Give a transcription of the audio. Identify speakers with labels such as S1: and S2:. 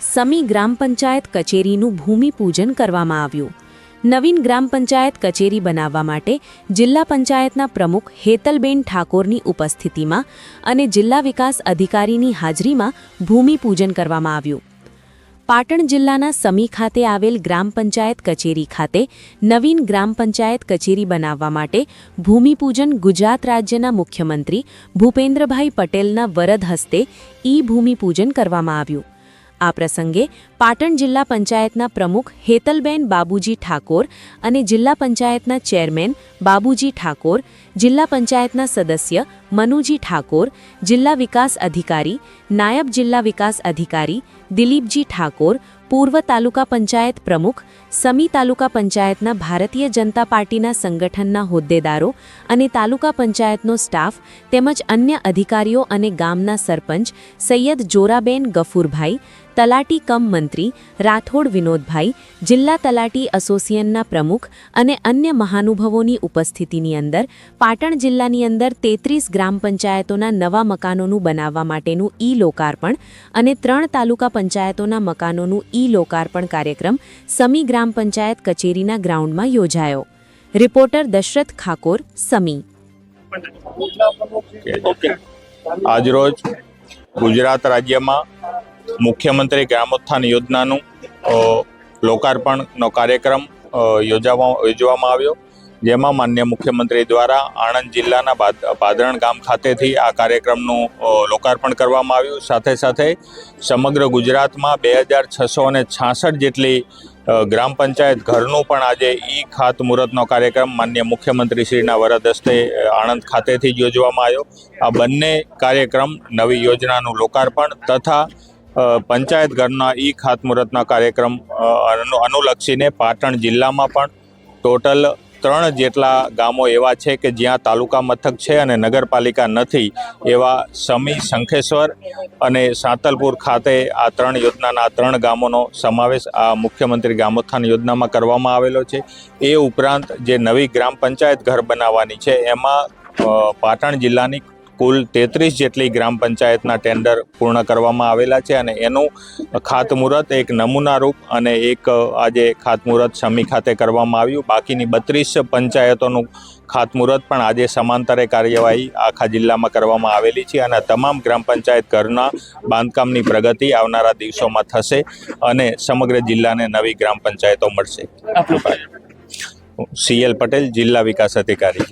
S1: સમી ગ્રામ પંચાયત કચેરીનું ભૂમિપૂજન કરવામાં આવ્યું. નવીન ગ્રામ પંચાયત કચેરી બનાવવા માટે જિલ્લા પંચાયતના પ્રમુખ હેતલબેન ઠાકોરની ઉપસ્થિતિમાં અને જિલ્લા વિકાસ અધિકારીની હાજરીમાં ભૂમિપૂજન કરવામાં આવ્યું. પાટણ જિલ્લાના સમી ખાતે આવેલ ગ્રામ પંચાયત કચેરી ખાતે નવીન ગ્રામ પંચાયત કચેરી બનાવવા માટે ભૂમિપૂજન ગુજરાત રાજ્યના મુખ્યમંત્રી ભૂપેન્દ્રભાઈ પટેલના વરદ હસ્તે ઈ ભૂમિપૂજન કરવામાં આવ્યું. આ પ્રસંગે પાટણ જિલ્લા પંચાયતના પ્રમુખ હેતલબેન બાબુજી ઠાકોર અને જિલ્લા પંચાયતના ચેરમેન બાબુજી ઠાકોર, જિલ્લા પંચાયતના સદસ્ય મનુજી ઠાકોર, જિલ્લા વિકાસ અધિકારી, નાયબ જિલ્લા વિકાસ અધિકારી દિલીપજી ઠાકોર પૂર્વ તાલુકા પંચાયત પ્રમુખ, સમી તાલુકા પંચાયતના ભારતીય જનતા પાર્ટીના સંગઠનના હોદ્દેદારો અને તાલુકા પંચાયતનો સ્ટાફ તેમજ અન્ય અધિકારીઓ અને ગામના સરપંચ સૈયદ જોરાબેન ગફુરભાઈ, તલાટી કમ મંત્રી રાઠોડ વિનોદભાઈ, જિલ્લા તલાટી એસોસિએશનના પ્રમુખ અને અન્ય મહાનુભાવોની ઉપસ્થિતિની અંદર પાટણ જિલ્લાની અંદર તેત્રીસ ગ્રામ પંચાયતોના નવા મકાનોનું બનાવવા માટેનું ઈ લોકાર્પણ અને ત્રણ તાલુકા પંચાયતોના મકાનોનું ઈ લોકાર્પણ કાર્યક્રમ સમી ગ્રામ પંચાયત કચેરીના ગ્રાઉન્ડમાં યોજાયો. રિપોર્ટર દશરથ ખાકોર, સમી.
S2: આજરોજ ગુજરાત રાજ્યમાં મુખ્યમંત્રી ગ્રામોત્થાન યોજનાનું લોકાર્પણનો કાર્યક્રમ યોજાવા, યોજવામાં આવ્યો. જેમાં માન્ય મુખ્યમંત્રી દ્વારા આણંદ જિલ્લાના પાદરણ ગામ ખાતેથી આ કાર્યક્રમનું લોકાર્પણ કરવામાં આવ્યું. સાથે સાથે સમગ્ર ગુજરાતમાં બે હજાર છસો અને છાસઠ જેટલી ગ્રામ પંચાયત ઘરનું પણ આજે ઈ ખાતમુહૂર્તનો કાર્યક્રમ માન્ય મુખ્યમંત્રી શ્રીના વરદ હસ્તે આણંદ ખાતેથી જ યોજવામાં આવ્યો. આ બંને કાર્યક્રમ નવી યોજનાનું લોકાર્પણ તથા પંચાયત ઘરના ઈ ખાતમુહૂર્તના કાર્યક્રમ અનુલક્ષીને પાટણ જિલ્લામાં પણ ટોટલ ત્રણ જેટલા ગામો એવા છે કે જ્યાં તાલુકા મથક છે અને નગરપાલિકા નથી, એવા સમી, શંખેશ્વર અને સાંતલપુર ખાતે આ ત્રણ યોજનાના ત્રણ ગામોનો સમાવેશ આ મુખ્યમંત્રી ગ્રામોત્થાન યોજનામાં કરવામાં આવેલો છે. એ ઉપરાંત જે નવી ગ્રામ પંચાયત ઘર બનાવવાની છે, એમાં પાટણ જિલ્લાની કુલ તેત્રીસ જેટલી ગ્રામ પંચાયતના ટેન્ડર પૂર્ણ કરવામાં આવેલા છે અને એનું ખાતમુહૂર્ત એક નમૂનારૂપ અને એક આજે ખાતમુહૂર્ત સમી ખાતે કરવામાં આવ્યું. બાકીની બત્રીસ પંચાયતોનું ખાતમુહૂર્ત પણ આજે સમાંતરે કાર્યવાહી આખા જિલ્લામાં કરવામાં આવેલી છે અને તમામ ગ્રામ પંચાયત ઘરના બાંધકામની પ્રગતિ આવનારા દિવસોમાં થશે અને સમગ્ર જિલ્લાને નવી ગ્રામ પંચાયતો મળશે. સીએલ પટેલ જિલ્લા વિકાસ અધિકારી.